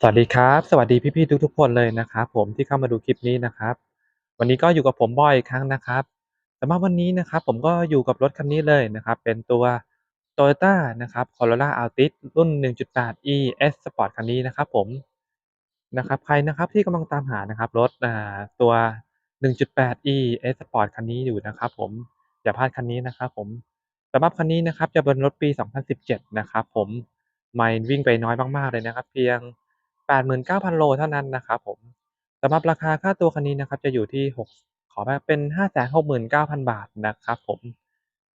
สวัสดีครับ สวัสดีพี่ๆทุกๆคนเลยนะครับผมที่เข้ามาดูคลิปนี้นะครับ วันนี้ก็อยู่กับผมบอยอีกครั้งนะครับสำหรับวันนี้นะครับ ผมก็อยู่กับรถคันนี้เลยนะครับ เป็นตัว Toyota นะครับ Corolla Altis รุ่น 1.8e S Sport คันนี้นะครับ ผมนะครับใครนะครับที่กำลังตามหานะครับรถอ่าตัว 1.8e S Sport คันนี้อยู่นะครับ ผมอย่าพลาดคันนี้นะครับ ผมสำหรับคันนี้นะครับจะเป็นรถปี 2017 นะครับ ผมไมล์วิ่งไปน้อยมากๆเลยนะครับ เพียง 89,000 โลเท่านั้นนะครับผมสำหรับราคาค่าตัวคันนี้นะครับ จะอยู่ที่ 6 ขออภัยเป็น 569,000 บาทนะครับผม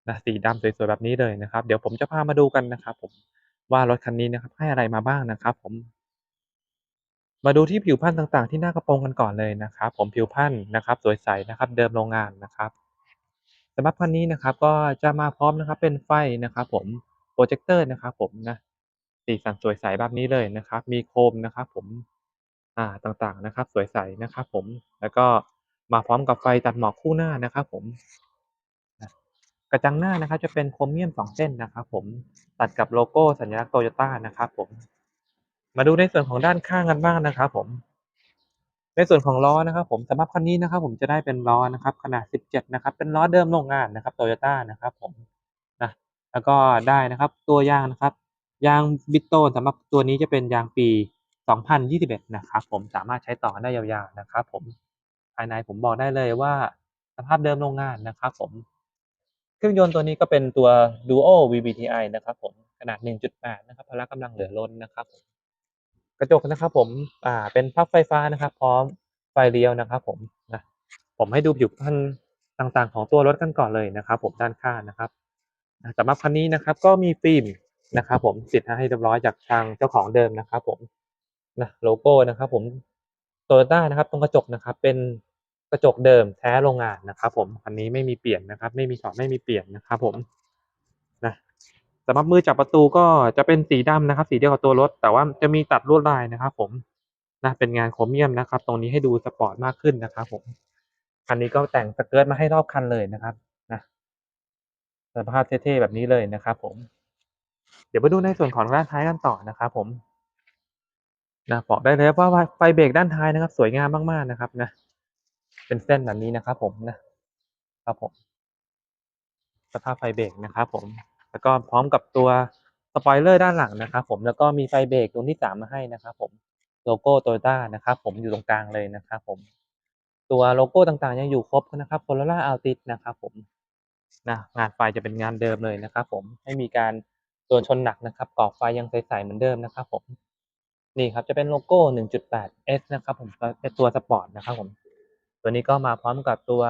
นะสีดำสวยๆแบบนี้เลยนะครับ เดี๋ยวผมจะพามาดูกันนะครับผมว่ารถคันนี้นะครับให้อะไรมาบ้างนะครับผม มาดูที่ผิวพรรณต่างๆ ที่หน้ากระโปรงกันก่อนเลยนะครับ ผมผิวพรรณนะครับ สวยใสนะครับ เดิมโรงงานนะครับสำหรับคันนี้นะครับก็จะมาพร้อมนะครับเป็นไฟนะครับ ผมโปรเจคเตอร์นะครับ ผมนะ สีสันสวยใสแบบนี้เลยนะครับ มีโคมนะครับผมอ่าต่างๆนะครับ สวยใสนะครับ ผมแล้วก็มาพร้อมกับไฟตัดหมอกคู่หน้านะครับ ผมกระจังหน้านะครับ จะเป็นโครเมียม2เส้นนะครับ ผมตัดกับโลโก้สัญลักษณ์โตโยต้านะครับ ผม มาดูในส่วนของด้านข้างกันบ้างนะครับ ผม ในส่วนของล้อนะครับ ผมสำหรับคันนี้นะครับ ผมจะได้เป็นล้อนะครับ ขนาด 17 นะครับ เป็นล้อเดิมโรงงานนะครับโตโยต้านะครับ ผมนะแล้วก็ได้นะครับ ตัวยางนะครับ ยางบิตโตนสำหรับตัวนี้จะเป็นยางปี 2021 นะครับผมสามารถใช้ต่อได้ยาวๆนะครับผมภายในผมบอกได้เลยว่าสภาพเดิมโรงงานนะครับผมเครื่องยนต์ตัวนี้ก็เป็นตัว Duo VVTi นะครับผมขนาด 1.8 นะครับพละกำลังเหลือล้นนะครับ กระจกนะครับผมอ่าเป็นพับไฟฟ้านะครับ พร้อมไฟเลี้ยวนะครับผมนะผมให้ดูผิวพรรณต่างๆ ของตัวรถกันก่อนเลยนะครับ ผมด้านข้างนะครับสำหรับคันนี้นะครับ ก็มีฟิล์ม นะครับผมติดให้เรียบร้อยจากทางเจ้าของเดิมนะครับผมนะโลโก้นะครับผมโตโยต้านะครับ ตรงกระจกนะครับ เป็นกระจกเดิมแท้โรงงานนะครับผมคันนี้ไม่มีเปลี่ยนนะครับ ไม่มีถอดไม่มีเปลี่ยนนะครับผมนะสำหรับมือจับประตูก็จะเป็นสีดำนะครับ สีเดียวกับตัวรถ แต่ว่าจะมีตัดลวดลายนะครับผมนะเป็นงานโครเมียมนะครับ ตรงนี้ให้ดูสปอร์ตมากขึ้นนะครับผมคันนี้ก็แต่งสเกิร์ตมาให้รอบคันเลยนะครับนะสภาพเท่ๆแบบนี้เลยนะครับผม เดี๋ยวมาดูในส่วนของด้านท้ายกันต่อนะครับผมนะบอกได้เลยว่าไฟเบรกด้านท้ายนะครับ สวยงามมากๆนะครับนะ เป็นเส้นแบบนี้นะครับ ผมนะครับผม สภาพไฟเบรกนะครับ ผม แล้วก็พร้อมกับตัวสปอยเลอร์ด้านหลังนะครับผมแล้วก็มีไฟเบรกดวงที่สามมาให้นะครับ ผมโลโก้โตโยต้านะครับ ผมอยู่ตรงกลางเลยนะครับ ผม ตัวโลโก้ต่างๆ ยังอยู่ครบนะครับ Corolla Altis นะครับ ผมนะงานไฟจะเป็นงานเดิมเลยนะครับ ผมไม่มีการ โดนชนหนักนะครับกรอบไฟยังใสๆเหมือนเดิมนะครับ ผม นี่ครับจะเป็นโลโก้ 1.8S นะครับ ผมเป็นตัวสปอร์ตนะครับ ผม ตัวนี้ก็มาพร้อมกับตัว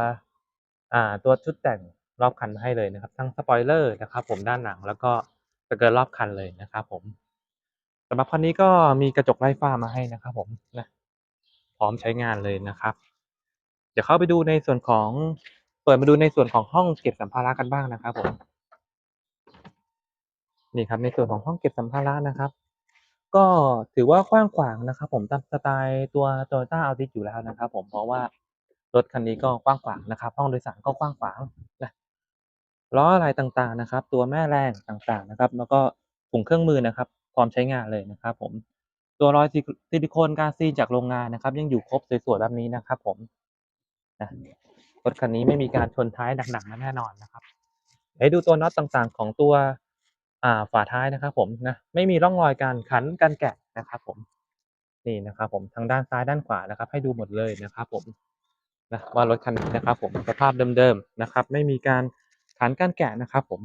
อ่า ตัวชุดแต่งรอบคันให้เลยนะครับ ทั้งสปอยเลอร์นะครับ ผมด้านหลังแล้วก็สเกิร์รอบคันเลยนะครับ ผมสำหรับคันนี้ก็มีกระจกไร้ฝ้ามาให้นะครับ ผมนะพร้อมใช้งานเลยนะครับ เดี๋ยวเข้าไปดูในส่วนของเปิดมาดูในส่วนของห้องเก็บสัมภาระกันบ้างนะครับผม นี่ครับในส่วนของห้องเก็บสัมภาระนะครับ ก็ถือว่ากว้างขวางนะครับ ผมตามสไตล์ตัว Toyota Altis อยู่แล้วนะครับ ผมเพราะว่ารถคันนี้ก็กว้างขวางนะครับ ห้องโดยสารก็กว้างขวางนะล้ออะไรต่างๆนะครับ ตัวแม่แรงต่างๆนะครับ แล้วก็ถุงเครื่องมือนะครับ พร้อมใช้งานเลยนะครับ ผมตัวรอยซิลิโคนการซีนจากโรงงานนะครับ ยังอยู่ครบสวยๆแบบนี้นะครับ ผมนะรถคันนี้ไม่มีการชนท้ายหนักๆแน่นอนนะครับให้ดูตัวน็อตต่างๆ ของตัว ฝาท้ายนะครับผมนะไม่มีร่องรอยการขันการแกะนะครับผมนี่นะครับผมทางด้านซ้ายด้านขวานะครับ ให้ดูหมดเลยนะครับผมนะว่ารถคันนี้นะครับ ผมสภาพเดิมๆนะครับ ไม่มีการขันการแกะนะครับ ผม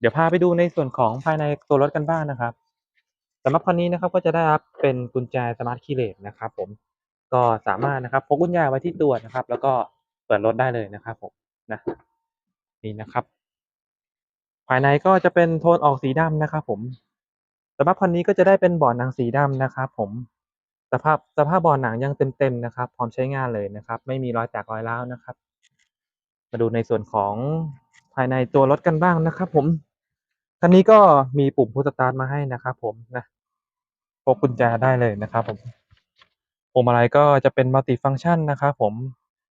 เดี๋ยวพาไปดูในส่วนของภายในตัวรถกันบ้างนะครับสำหรับคันนี้นะครับก็จะได้รับเป็นกุญแจสมาร์ทคีย์เลสนะครับ ผมก็สามารถนะครับพกกุญแจไว้ที่ตัวนะครับ แล้วก็เปิดรถได้เลยนะครับ ผมนะนี่นะครับ ภายในก็จะเป็นโทนออกสีดำนะครับ ผมสำหรับคันนี้ก็จะได้เป็นเบาะหนังสีดำนะครับ ผมสภาพสภาพเบาะหนังยังเต็มๆนะครับ พร้อมใช้งานเลยนะครับ ไม่มีรอยแตกรอยร้าวนะครับ มาดูในส่วนของภายในตัวรถกันบ้างนะครับ ผมคันนี้ก็มีปุ่มพุชสตาร์ทมาให้นะครับ ผมนะพกกุญแจได้เลยนะครับ ผมพวงมาลัยก็จะเป็นมัลติฟังก์ชันนะครับ ผม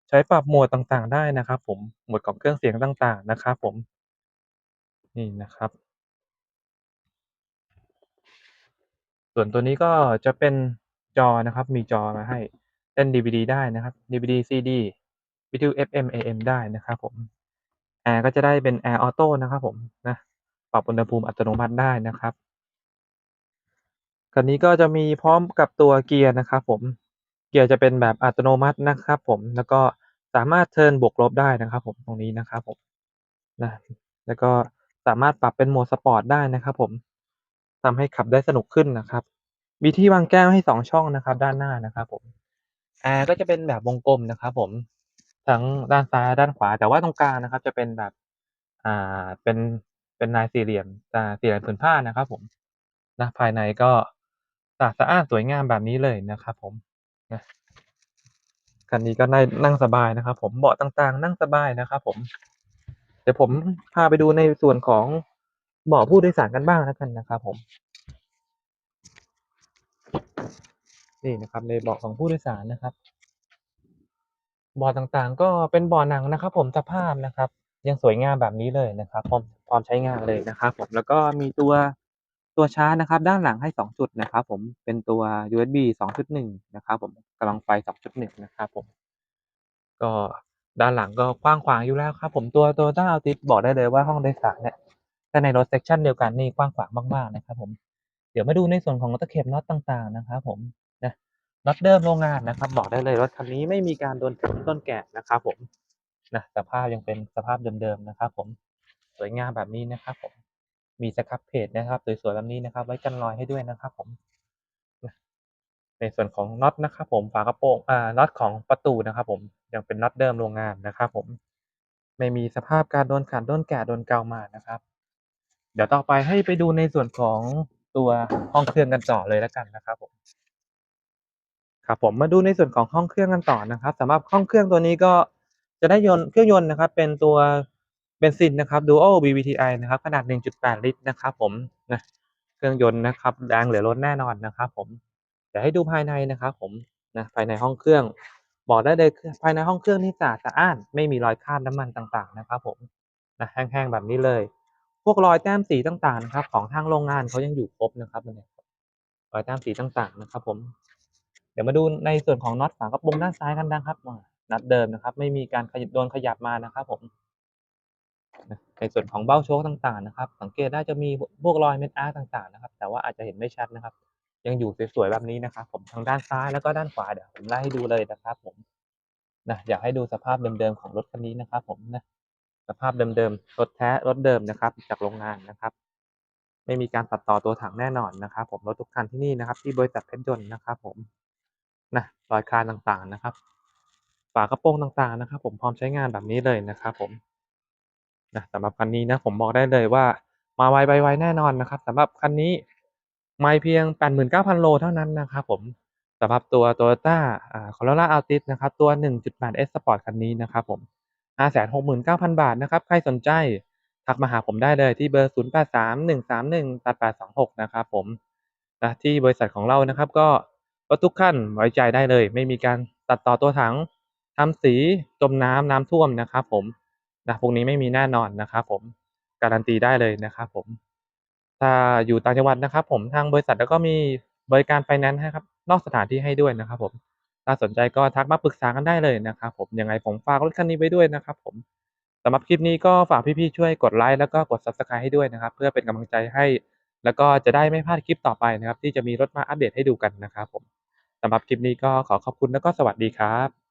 ใช้ปรับโหมดต่างๆ ได้นะครับ ผมโหมดของเครื่องเสียงต่าง ๆ นะครับ ผม นี่นะครับ ส่วนตัวนี้ก็จะเป็นจอนะครับ มีจอมาให้เล่น DVD ได้นะครับ DVD CD วิทยุ FM AM ได้นะครับผมแอร์ก็จะได้เป็นแอร์ออโต้นะครับผมนะปรับอุณหภูมิอัตโนมัติได้นะครับคันนี้ก็จะมีพร้อมกับตัวเกียร์นะครับผมเกียร์จะเป็นแบบอัตโนมัตินะครับ ผมแล้วก็สามารถเทิร์นบวกลบได้นะครับ ผมตรงนี้นะครับผมนะแล้วก็ สามารถปรับเป็นโหมดสปอร์ตได้นะครับผมทำให้ขับได้สนุกขึ้นนะครับ มีที่วางแก้วให้สองช่องนะครับ ด้านหน้านะครับ ผมแอร์ก็จะเป็นแบบวงกลมนะครับผมทั้งด้านซ้ายด้านขวา แต่ว่าตรงกลางนะครับ จะเป็นแบบ อ่าเป็นเป็นลายสี่เหลี่ยมสี่เหลี่ยมผืนผ้านะครับ ผมนะภายในก็สะอาดสะอานสวยงามแบบนี้เลยนะครับ ผมนะคันนี้ก็ได้นั่งสบายนะครับ ผมเบาะต่างๆ นั่งสบายนะครับ ผม เดี๋ยวผมพาไปดูในส่วนของเบาะผู้โดยสารกันบ้างแล้วกันนะครับผม นี่นะครับในเบาะของผู้โดยสารนะครับเบาะต่างๆ ก็เป็นเบาะหนังนะครับ ผมสภาพนะครับ ยังสวยงามแบบนี้เลยนะครับพร้อมพร้อมใช้งานเลยนะครับ ผมแล้วก็มีตัวตัวชาร์จนะครับ ด้านหลังให้สองจุดนะครับ ผมเป็นตัว USB 2.1 นะครับ ผมกำลังไฟ 2.1 นะครับ ผม ก็ ด้านหลังก็กว้างขวางอยู่แล้วครับ ผมตัว Toyota Altis บอกได้เลยว่าห้องโดยสารเนี่ยถ้าในรถ section เดียวกันนี่กว้างขวางมากๆนะครับผมเดี๋ยวมาดูในส่วนของตะเข็บน็อตต่างๆนะครับผมนะน็อตเดิมโรงงานนะครับ บอกได้เลยรถคันนี้ไม่มีการโดนถึงต้นแกะนะครับผมนะสภาพยังเป็นสภาพเดิมๆนะครับ ผมสวยงามแบบนี้นะครับ ผมมีสครับเพจนะครับสวยๆแบบนี้นะครับ ไว้กันรอยให้ด้วยนะครับ ผม ในส่วนของน็อตนะครับผมฝากระโปรงอ่าน็อตของประตูนะครับผมยังเป็นน็อตเดิมโรงงานนะครับผมไม่มีสภาพการโดนขัดโดนแกะโดนเกามานะครับ เดี๋ยวต่อไปให้ไปดูในส่วนของตัวห้องเครื่องกันต่อเลยแล้วกันนะครับผมครับผมมาดูในส่วนของห้องเครื่องกันต่อนะครับสำหรับห้องเครื่องตัวนี้ก็จะได้ยนต์เครื่องยนต์นะครับ เป็นตัวเบนซินนะครับ Dual BVTi นะครับ ขนาด 1.8 ลิตรนะครับ ผมนะเครื่องยนต์นะครับแรงเหลือล้นแน่นอนนะครับ ผม เดี๋ยวให้ดูภายในนะครับผมนะภายในห้องเครื่อง บอกได้เลยภายในห้องเครื่องนี่สะอาดสะอ้านไม่มีรอยคราบน้ำมันต่างๆนะครับผมนะแห้งๆแบบนี้เลย พวกรอยแต้มสีต่างๆนะครับ ของทางโรงงานเขายังอยู่ครบนะครับเนี่ยรอยแต้มสีต่างๆนะครับ ผม เดี๋ยวมาดูในส่วนของน็อตฝากระโปรงด้านซ้ายกันนะครับน็อตเดิมนะครับ ไม่มีการขยับโดนขยับมานะครับ ผมในส่วนของเบ้าโชคต่างๆนะครับ สังเกตได้จะมีพวกรอยเม็ดอาร์ต่างๆนะครับ แต่ว่าอาจจะเห็นไม่ชัดนะครับ ยังอยู่สวยๆแบบนี้นะครับผมทางด้านซ้ายแล้วก็ด้านขวาเดี๋ยวผมไล่ให้ดูเลยนะครับ ผมนะอยากให้ดูสภาพเดิมๆของรถคันนี้นะครับ ผมนะสภาพเดิมๆรถแท้รถเดิมนะครับ จากโรงงานนะครับ ไม่มีการตัดต่อตัวถังแน่นอนนะครับ ผมรถทุกคันที่นี่นะครับ ที่บริษัทเพชรยนต์นะครับ ผมนะรอยคานต่างๆนะครับฝากระโปรงต่างๆนะครับ ผมพร้อมใช้งานแบบนี้เลยนะครับผมนะสำหรับคันนี้นะผมบอกได้เลยว่า มาไวไปไวแน่นอนนะครับสำหรับคันนี้ ไม่เพียง 89,000 โลเท่านั้นนะครับผมสำหรับตัว Toyota Corolla Altis นะครับ ตัว 1.8S Sport คันนี้นะครับผม 569,000 บาทนะครับ ใครสนใจ ทักมาหาผมได้เลยที่เบอร์ 0831318826 นะครับผมนะที่บริษัทของเรานะครับ ก็รถทุกขั้นไว้ใจได้เลย ไม่มีการตัดต่อตัวถังทำสีจมน้ำน้ำท่วมนะครับผมนะพวกนี้ไม่มีแน่นอนนะครับผม การันตีได้เลยนะครับผม ถ้าอยู่ต่างจังหวัดนะครับ ผมทางบริษัทแล้วก็มีบริการไฟแนนซ์ให้ครับ นอกสถานที่ให้ด้วยนะครับ ผมถ้าสนใจก็ทักมาปรึกษากันได้เลยนะครับ ผมยังไงผมฝากรถคันนี้ไว้ด้วยนะครับ ผมสำหรับคลิปนี้ก็ฝากพี่ๆช่วยกดไลค์แล้วก็กด Subscribe ให้ด้วยนะครับ เพื่อเป็นกำลังใจให้ แล้วก็จะได้ไม่พลาดคลิปต่อไปนะครับ ที่จะมีรถมาอัปเดตให้ดูกันนะครับ ผมสำหรับคลิปนี้ก็ขอขอบคุณแล้วก็สวัสดีครับ